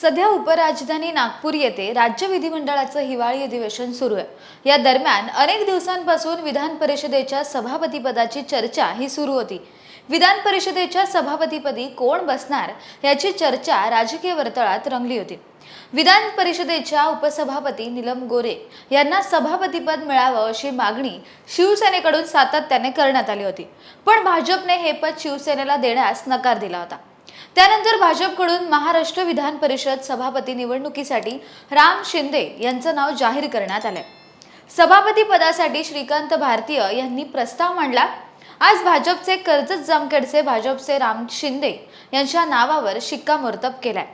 सध्या उपराजधानी नागपूर येथे राज्य विधिमंडळाचं हिवाळी अधिवेशन सुरू आहे. या दरम्यान अनेक दिवसांपासून विधान परिषदेच्या सभापतीपदाची चर्चा ही सुरू होती. विधान परिषदेच्या सभापतीपदी कोण बसणार याची चर्चा राजकीय वर्तुळात रंगली होती. विधान परिषदेच्या उपसभापती निलम गोरे यांना सभापतीपद मिळावं अशी मागणी शिवसेनेकडून सातत्याने करण्यात आली होती. पण भाजपने हे पद शिवसेनेला देण्यास नकार दिला होता. त्यानंतर भाजपकडून महाराष्ट्र विधान परिषद सभापती निवडणुकीसाठी राम शिंदे यांचं नाव जाहीर करण्यात आलंय. सभापती पदासाठी श्रीकांत भारतीय यांनी प्रस्ताव मांडला. आज भाजपचे कर्जत जामखेडचे भाजपचे राम शिंदे यांच्या नावावर शिक्कामोर्तब केलाय.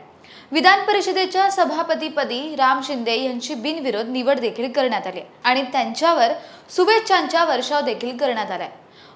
विधान परिषदेच्या सभापतीपदी राम शिंदे यांची बिनविरोध निवड देखील करण्यात आली आणि त्यांच्यावर शुभेच्छांचा वर्षाव देखील करण्यात आलाय.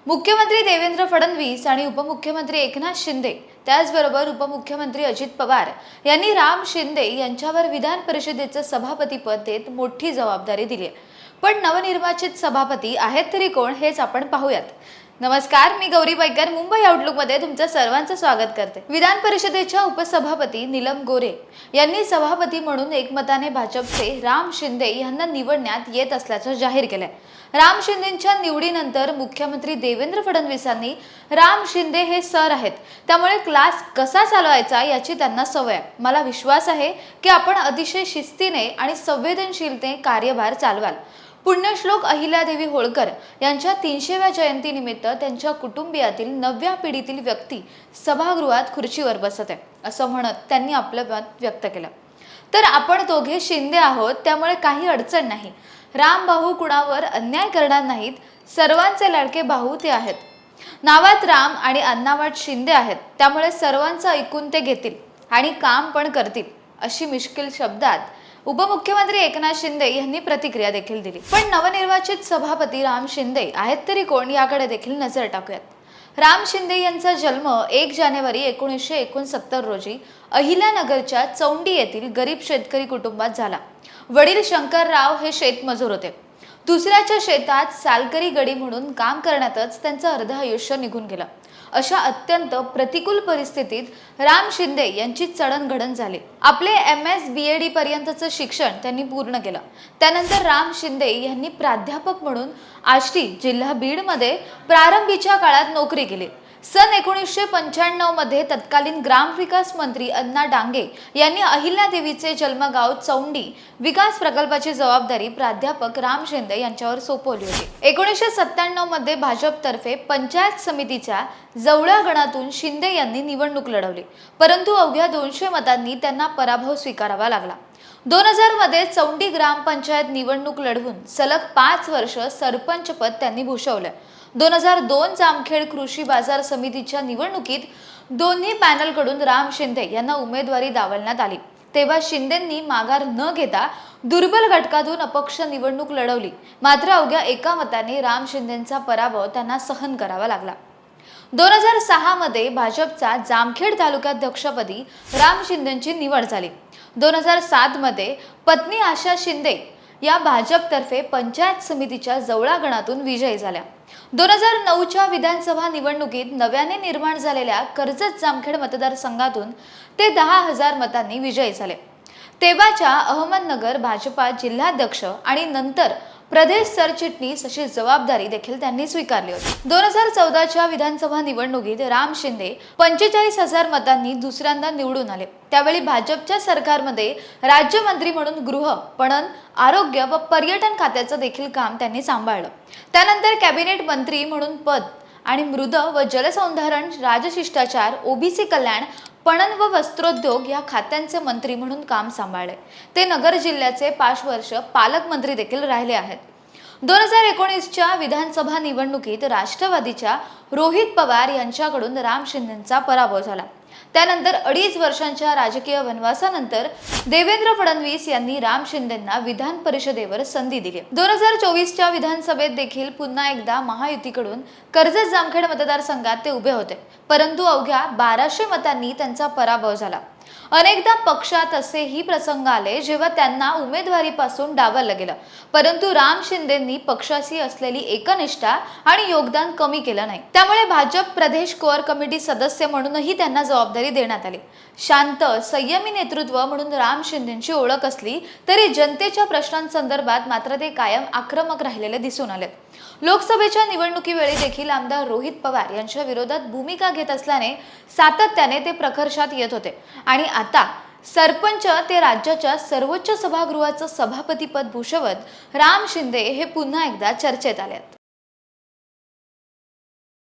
मुख्यमंत्री देवेंद्र फडणवीस आणि उपमुख्यमंत्री एकनाथ शिंदे त्याचबरोबर उपमुख्यमंत्री अजित पवार यांनी राम शिंदे यांच्यावर विधान परिषदेचं सभापतीपद देत मोठी जबाबदारी दिली आहे. पण नवनिर्वाचित सभापती आहेत तरी कोण हेच आपण पाहूयात. नमस्कार मी गौरी बैकर मुंबई आउटलुकमध्ये तुमचं सर्वांचं स्वागत करते. विधान परिषदेच्या उपसभापती नीलम गोरे यांनी सभापती म्हणून एकमताने भाजपचे राम शिंदे यांना निवडण्यात येत असल्याचं जाहीर केलंय. राम शिंदेच्या निवडीनंतर मुख्यमंत्री देवेंद्र फडणवीसांनी राम शिंदे हे सर आहेत. त्यामुळे क्लास कसा चालवायचा याची त्यांना सवय आहे. मला विश्वास आहे की आपण अतिशय शिस्तीने आणि संवेदनशीलते कार्यभार चालवाल. पुण्यश्लोक अहिल्यादेवी होळकर यांच्या तीनशेव्या जयंतीनिमित्त त्यांच्या कुटुंबियातील नवव्या पिढीतील व्यक्ती सभागृहात खुर्चीवर बसत आहे असं म्हणत त्यांनी आपलं मत व्यक्त केलं. तर आपण दोघे शिंदे आहोत त्यामुळे काही अडचण नाही. राम भाऊ कुणावर अन्याय करणार नाहीत सर्वांचे लाडके भाऊ ते आहेत. नावात राम आणि अन्नावात शिंदे आहेत त्यामुळे सर्वांचं ऐकून ते घेतील आणि काम पण करतील अशी मिश्किल शब्दात उपमुख्यमंत्री एकनाथ शिंदे यांनी प्रतिक्रिया देखील दिली. पण नवनिर्वाचित सभापती राम शिंदे आहेत तरी कोण याकडे देखील नजर टाकूयात. राम शिंदे यांचा जन्म एक जानेवारी एकोणीसशे एकोणसत्तर रोजी अहिल्यानगरच्या चौंडी येथील गरीब शेतकरी कुटुंबात झाला. वडील शंकरराव हे शेतमजूर होते. दुसऱ्याच्या शेतात सालकरी गडी म्हणून काम करण्यातच त्यांचं अर्ध आयुष्य निघून गेलं. अशा अत्यंत प्रतिकूल परिस्थितीत राम शिंदे यांची चढणघडण झाली. आपले M S B A D पर्यंतचं शिक्षण त्यांनी पूर्ण केलं. त्यानंतर राम शिंदे यांनी प्राध्यापक म्हणून आष्टी जिल्हा बीडमध्ये प्रारंभीच्या काळात नोकरी केली. सन एकोणीसशे पंच्याण्णवमध्ये तत्कालीन ग्रामविकास मंत्री अण्णा डांगे यांनी अहिल्यादेवीचे जन्मगाव चौंडी विकास प्रकल्पाची जबाबदारी प्राध्यापक राम शिंदे यांच्यावर सोपवली होती. एकोणीसशे सत्त्याण्णवमध्ये भाजपतर्फे पंचायत समितीच्या जवळ्या गणातून शिंदे यांनी निवडणूक लढवली. परंतु अवघ्या दोनशे मतांनी त्यांना पराभव स्वीकारावा लागला. दोन हजारमध्ये चौंडी ग्रामपंचायत निवडणूक लढवून सलग पाच वर्ष सरपंचपद त्यांनी भूषवलं. दोन हजार दोन जामखेड कृषी बाजार समितीच्या निवडणुकीत दोन्ही पॅनलकडून राम शिंदे यांना उमेदवारी दावलण्यात आली. तेव्हा शिंदेंनी माघार न घेता दुर्बल घटकातून अपक्ष निवडणूक लढवली. मात्र अवघ्या एका मताने राम शिंदेंचा पराभव त्यांना सहन करावा लागला. दोन हजार सहा मध्ये भाजपचा जामखेड तालुकाध्यक्षपदी राम शिंदेची निवड झाली. दोन हजार सात मध्ये पत्नी आशा शिंदे या भाजपतर्फे पंचायत समितीच्या जवळागणातून विजयी झाल्या. दोन हजार नऊच्या विधानसभा निवडणुकीत नव्याने निर्माण झालेल्या कर्जत जामखेड मतदारसंघातून ते दहा हजार मतांनी विजयी झाले. तेव्हाच्या अहमदनगर भाजपा जिल्हाध्यक्ष आणि नंतर प्रदेश सरचिटणीस अशी जबाबदारी देखील त्यांनी स्वीकारली होती. दोन हजार चौदाच्या विधानसभा निवडणुकीत राम शिंदे पंचेचाळीस हजार मतांनी दुसऱ्यांदा निवडून आले. त्यावेळी भाजपच्या सरकारमध्ये राज्यमंत्री म्हणून गृह पणन आरोग्य व पर्यटन खात्याचं देखील काम त्यांनी सांभाळलं. त्यानंतर कॅबिनेट मंत्री म्हणून पद आणि मृद व जलसंधारण राजशिष्टाचार ओबीसी कल्याण पणन व वस्त्रोद्योग या खात्यांचे मंत्री म्हणून काम सांभाळले. ते नगर जिल्ह्याचे पाच वर्ष पालकमंत्री देखील राहिले आहेत. दोन हजार एकोणीसच्या विधानसभा निवडणुकीत राष्ट्रवादीच्या रोहित पवार यांच्याकडून राम शिंदेचा पराभव झाला. त्यानंतर अडीच वर्षांच्या राजकीय वनवासानंतर देवेंद्र फडणवीस यांनी राम शिंदेना विधान परिषदेवर संधी दिली. दोन हजार चोवीसच्या विधानसभेत देखील पुन्हा एकदा महायुतीकडून कर्जत जामखेड मतदारसंघात ते उभे होते. परंतु अवघ्या बाराशे मतांनी त्यांचा पराभव झाला. अनेकदा पक्षात असेही प्रसंग आले जेव्हा त्यांना उमेदवारीपासून डावलं गेलं. परंतु राम शिंदेंनी पक्षाशी असलेली एकनिष्ठा आणि योगदान कमी केलं नाही. त्यामुळे भाजप प्रदेश कोअर कमिटी सदस्य म्हणूनही त्यांना जबाबदारी देण्यात आली. शांत संयमी नेतृत्व म्हणून राम शिंदेची ओळख असली तरी जनतेच्या प्रश्नांसंदर्भात मात्र ते कायम आक्रमक राहिलेले दिसून आले लोकसभेच्या निवडणुकीवेळी देखील आमदार रोहित पवार यांच्या विरोधात भूमिका घेत असल्याने सातत्याने ते प्रकर्षात येत होते. आणि आता सरपंच ते राज्याच्या सर्वोच्च सभागृहाचं सभापतीपद भूषवत राम शिंदे हे पुन्हा एकदा चर्चेत आले आहेत